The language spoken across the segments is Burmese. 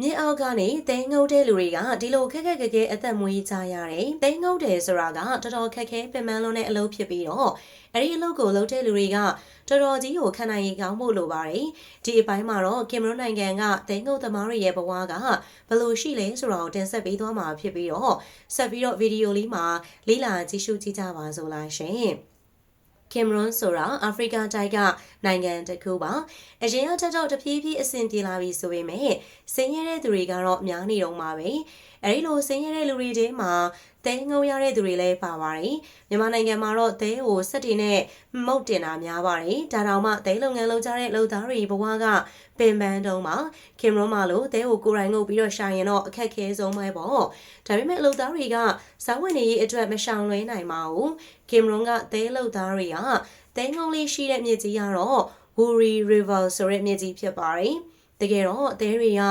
မြင်းအောက်ကနေသိန်းငုတ်တဲ့လူတွေကဒီလိုခက်ခက်ခဲခဲအသက်မွေးကြရတယ်။သိန်းငုတ်တယ်ဆိုတာကတော်တော်ခက်ခဲပင်ပန်းလွန်းတဲ့အလုပ်ဖြစ်ပြီးတော့အဲ့ဒီအလုပ်ကိုလုပ်တဲ့လူတွေကတော်တော်ကြီးကိုခံနိုင်ရကောင်းဖို့လိုပါတယ်။ဒီအပိုင်းမှာတော့ကင်မရွန်နိုင်ငံကသိန်းငုတ်သမားတွေရဲ့ဘဝကဘယ်လိုရှိလဲဆိုတာကိုတင်ဆက်ပေးသွားမှာဖြစ်ပြီးတော့ဆက်ပြီးတော့ဗီဒီယိုလေးမှာလေးလာကြည့်ရှုကြည့်ကြပါစို့လားရှင်။ ကင်မရွန်ဆိုတာအာဖရိကတိုက်ကနိုင်ငံတစ်ခုပါအရင်ကတက်တော့တဖြည်းဖြည်းအဆင်ပြေလာပြီဆိုပေမဲ့ဆင်းရဲတဲ့သူတွေကတော့များနေတော့မှာပဲအဲဒီလိုဆင်းရဲတဲ့လူတွေထဲမှာ တဲငုံရတဲ့သူတွေလည်းပါပါတယ်မြန်မာနိုင်ငံမှာတော့တဲကိုစက်တွေနဲ့မုတ်တင်တာများပါတယ်ဒါတောင်မှတဲလုပ်ငန်းလုပ်ကြတဲ့လုပ်သားတွေဘဝကပင်ပန်းတုံးမှာကင်မရွန်မှာလို့တဲကိုကိုယ်တိုင်ငုပ်ပြီးတော့ရှာရင်တော့အခက်ခဲဆုံးပဲပေါ့ဒါပေမဲ့လုပ်သားတွေကဇာဝင်နေရေးအတွက်မရှောင်လွဲနိုင်ပါဘူးကင်မရွန်ကတဲလုပ်သားတွေကတဲငုံလေးရှိတဲ့မြစ်ကြီးကတော့ Wuri River ဆိုတဲ့မြစ်ကြီးဖြစ်ပါတယ် တကယ်တော့အသေးတွေက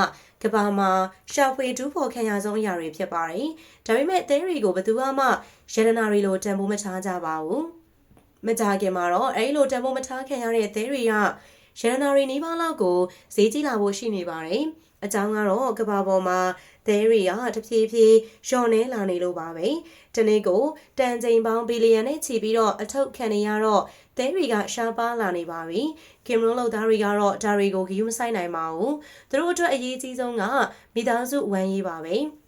ကဘာမှာရှာဖွေတူးဖော်ခံရဆုံးအရာတွေဖြစ်ပါတယ်။ဒါပေမဲ့အသေးတွေကိုဘယ်သူမှရတနာတွေလိုတန်ဖိုးမထားကြပါဘူး။မကြခင်မှာတော့အဲဒီလိုတန်ဖိုးမထားခံရတဲ့အသေးတွေကရတနာတွေနီးပါးလောက်ကိုဈေးကြီးလာဖို့ရှိနေပါတယ်။ အကြောင်းကတော့ကဘာပေါ်မှာသဲတွေကတဖြည်းဖြည်းလျှော့နှဲလာနေလို့ပါပဲ။ဒီနေ့ကိုတန်ချိန်ပေါင်းဘီလီယံနဲ့ချီပြီးတော့အထုပ်ခံနေရတော့သဲတွေကရှားပါလာနေပါပြီ။ကင်မရွန်လောက်သားတွေကတော့ဒါတွေကိုဂယူးမဆိုင်နိုင်ပါဘူး။သူတို့အတွက်အရေးကြီးဆုံးကမိသားစုဝမ်းရေးပါပဲ။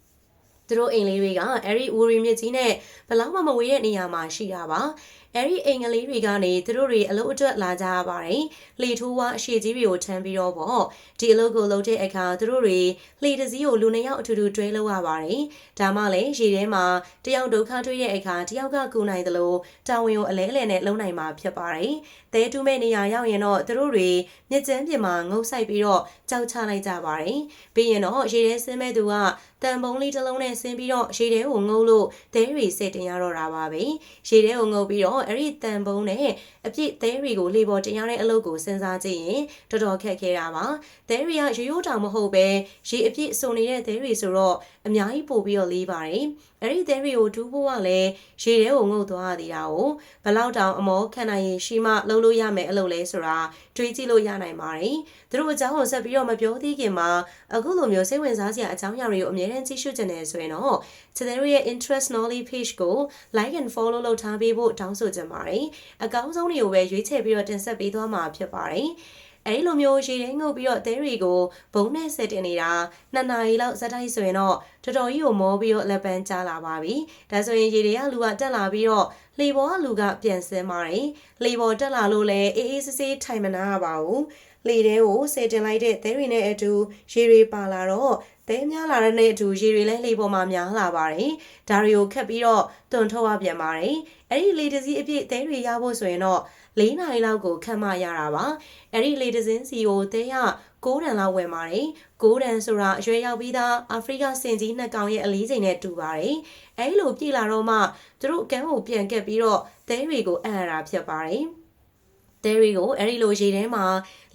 သူတို့အိမ်လေးတွေကအဲ့ဒီဝူရီမြစ်ကြီးနဲ့ဘလောက်မှမဝေးတဲ့နေရာမှာရှိတာပါ အဲ့ဒီအိမ်ကလေးတွေကနေသူတို့တွေအလုပ်အတွက်လာကြရပါတယ်။လှေထိုးဝါအရှိကြီးတွေကိုထမ်းပြီးတော့ပေါ့ဒီအလုပ်ကိုလုပ်တဲ့အခါသူတို့တွေလှေတစ်စီးကိုလူနှစ်ယောက်အထူးထူးတွဲလုပ်ရပါတယ်။ဒါမှလည်းရေထဲမှာတယောက်ဒုက္ခတွေ့တဲ့အခါတယောက်ကကူနိုင်သလိုတာဝန်ကိုအလဲအလဲနဲ့လုပ်နိုင်မှာဖြစ်ပါတယ်။သဲတူးမဲ့နေရာရောက်ရင်တော့သူတို့တွေမြစ်ကျန်းပြင်မှာငုပ်ဆိုင်ပြီးတော့ကြောက်ချလိုက်ကြပါတယ်။ပြီးရင်တော့ရေထဲဆင်းမဲ့သူကတန်ပုံးလေးတစ်လုံးနဲ့ဆင်းပြီးတော့ရေထဲကိုငုပ်လို့သဲတွေစစ်တင်ရတော့တာပါပဲ။ရေထဲကိုငုပ်ပြီးတော့အဲ့ဒီတန်ပုံးနဲ့အပြည့်သဲတွေကိုလေပေါ်တင်ရတဲ့အလုပ်ကိုစဉ်းစားကြည့်ရင်တော်တော်ခက်ခဲတာပါသဲတွေကရိုးရိုးတောင်မဟုတ်ပဲရေအပြည့်စုံနေတဲ့သဲတွေဆိုတော့အများကြီးပို့ပြီးတော့လေးပါတယ်အဲ့ဒီသဲတွေကိုဒူးဖို့ကလည်းရေထဲကိုငုပ်သွားရသေးတာကိုဘလောက်တောင်အမောခံနိုင်ရင်ရှိမှလှုပ်လို့ရမယ်အလုပ်လဲဆိုတာတွေးကြည့်လို့ရနိုင်ပါတယ်သူတို့အကြောင်းကိုဆက်ပြီးတော့မပြောသေးခင်မှာအခုလိုမျိုးစိတ်ဝင်စားစရာအကြောင်းအရာတွေကိုအမြဲတမ်းကြည့်ရှုကြနေဆိုရင်တော့ချစ်တဲ့ရဲ့ interest knowledge page ကို like and follow လုပ်ထားပေးဖို့တောင်းဆိုချင်ပါတယ်။အကောင်းဆုံးတွေကိုပဲရွေးချယ်ပြီးတော့တင်ဆက်ပေးသွားမှာဖြစ်ပါတယ်။အဲဒီလိုမျိုးရေထဲငုပ်ပြီးတော့သဲတွေကိုဘုံနဲ့ဆက်တင်နေတာနှစ်နာရီလောက်ဇက်တိုက်ဆိုရင်တော့တော်တော်ကြီးကိုမောပြီးတော့လက်ပန်းကျလာပါပြီ။ဒါဆိုရင်ရေတွေကလူကတက်လာပြီးတော့ လေပေါ်ကလူကပြန်ဆင်းပါတယ်။လေပေါ်တက်လာလို့လည်းအေးအေးဆေးဆေးထိုင်မနာရပါဘူး။လေထဲကိုဆယ်တင်လိုက်တဲ့သဲတွေနဲ့အတူရေတွေပါလာတော့သဲများလာတဲ့နဲ့အတူရေတွေလည်းလေပေါ်မှာများလာပါတယ်။ဒါတွေကိုခက်ပြီးတော့တွန်ထုတ်ရပြန်ပါတယ်။အဲ့ဒီလေတစည်းအပြည့်သဲတွေရဖို့ဆိုရင်တော့၄နာရီလောက်ကိုခန့်မှရတာပါ။အဲ့ဒီလေတစင်းစီကိုသဲရ6တန်လောက်ဝယ်ပါတယ်။6တန်ဆိုတာအရွယ်ရောက်ပြီးသားအာဖရိကစင်ကြီးနှစ်ကောင်ရဲ့အလေးချိန်နဲ့တူပါတယ်။အဲ့လိုပြည်လာတော့မှသူတို့အကန်းကိုပြန်ကက်ပြီးတော့သဲတွေကိုအံ့ရတာဖြစ်ပါတယ်။ တဲရီကိုအဲ့ဒီလိုရေထဲမှာ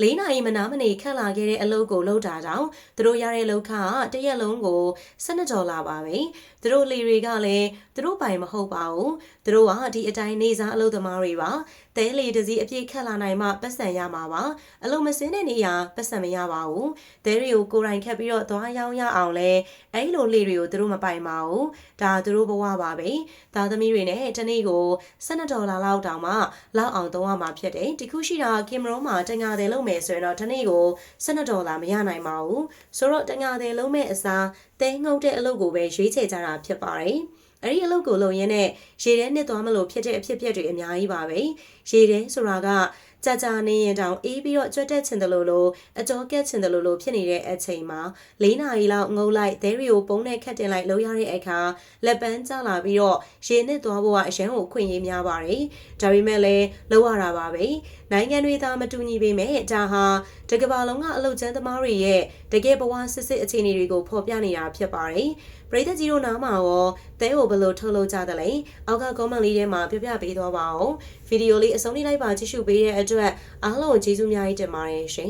၄နာရီမနာမနေခက်လာခဲ့တဲ့အလုပ်ကိုလုပ်တာကြောင့်သူတို့ရတဲ့လောက်ခတရက်လုံးကို12ဒေါ်လာပါပဲသူတို့လေတွေကလည်းသူတို့ပိုင်မဟုတ်ပါဘူးသူတို့ကဒီအတိုင်းနေစားအလုပ်သမားတွေပါတဲလေတစည်းအပြည့်ခက်လာနိုင်မှပတ်စံရမှာပါအလုပ်မစင်းတဲ့နေရာပတ်စံမရပါဘူးတဲရီကိုကိုယ်တိုင်ခက်ပြီးတော့သွားရောက်ရအောင်လဲအဲ့လိုလေတွေကိုသူတို့မပိုင်ပါဘူးဒါသူတို့ဘဝပါပဲသားသမီးတွေနဲ့တနေ့ကို12ဒေါ်လာလောက်တောင်မှလောက်အောင်သုံးရမှာဖြစ်တယ်ဒီခုရှိတာကင်မရွန်မှာတငါတယ်လုံးမယ်ဆိုရင်တော့တနေ့ကို12ဒေါ်လာမရနိုင်ပါဘူးဆိုတော့တငါတယ်လုံးမဲ့အစားတဲငုတ်တဲ့အလုပ်ကိုပဲရွေးချယ်ကြတာဖြစ်ပါတယ်အဲ့ဒီအလုပ်ကိုလုပ်ရင်းနဲ့ရေထဲနှစ်သွားမလို့ဖြစ်တဲ့အဖြစ်အပျက်တွေအများကြီးပါပဲရေထဲဆိုတာက ကြာကြာနေရင်တောင်အေးပြီးတော့ကြွက်တက်ချင်တယ်လို့လို့အကြောကက်ချင်တယ်လို့လို့ဖြစ်နေတဲ့အချိန်မှာ၄နာရီလောက်ငုံလိုက်ဒဲရီကိုပုံနဲ့ခတ်တင်လိုက်လို့ရတဲ့အခါလက်ပန်းကျလာပြီးတော့ရေနစ်သွားဖို့ကအရန်ကိုခွင့်ရများပါတယ်ဒါပေမဲ့လည်းလောက်ရတာပါပဲနိုင်ငံတွေသာမတူညီပေမဲ့ဒါဟာတကဘာလုံးကအလုတ်ကျန်းသမားတွေရဲ့တကယ်ဘဝစစ်စစ်အခြေအနေတွေကိုဖော်ပြနေတာဖြစ်ပါတယ်ပရိသတ်ကြီးတို့နားမှာရောသဲကိုဘယ်လိုထုတ်လုပ်ကြသလဲအောက်က comment လေးထဲမှာပြပြပေးသွားပါအောင်ဗီဒီယိုလေးအဆုံးထိလိုက်ပါကြည့်ရှုပေးတဲ့အတွက်အားလုံးကျေးဇူးများကြီးတင်ပါတယ်ရှင်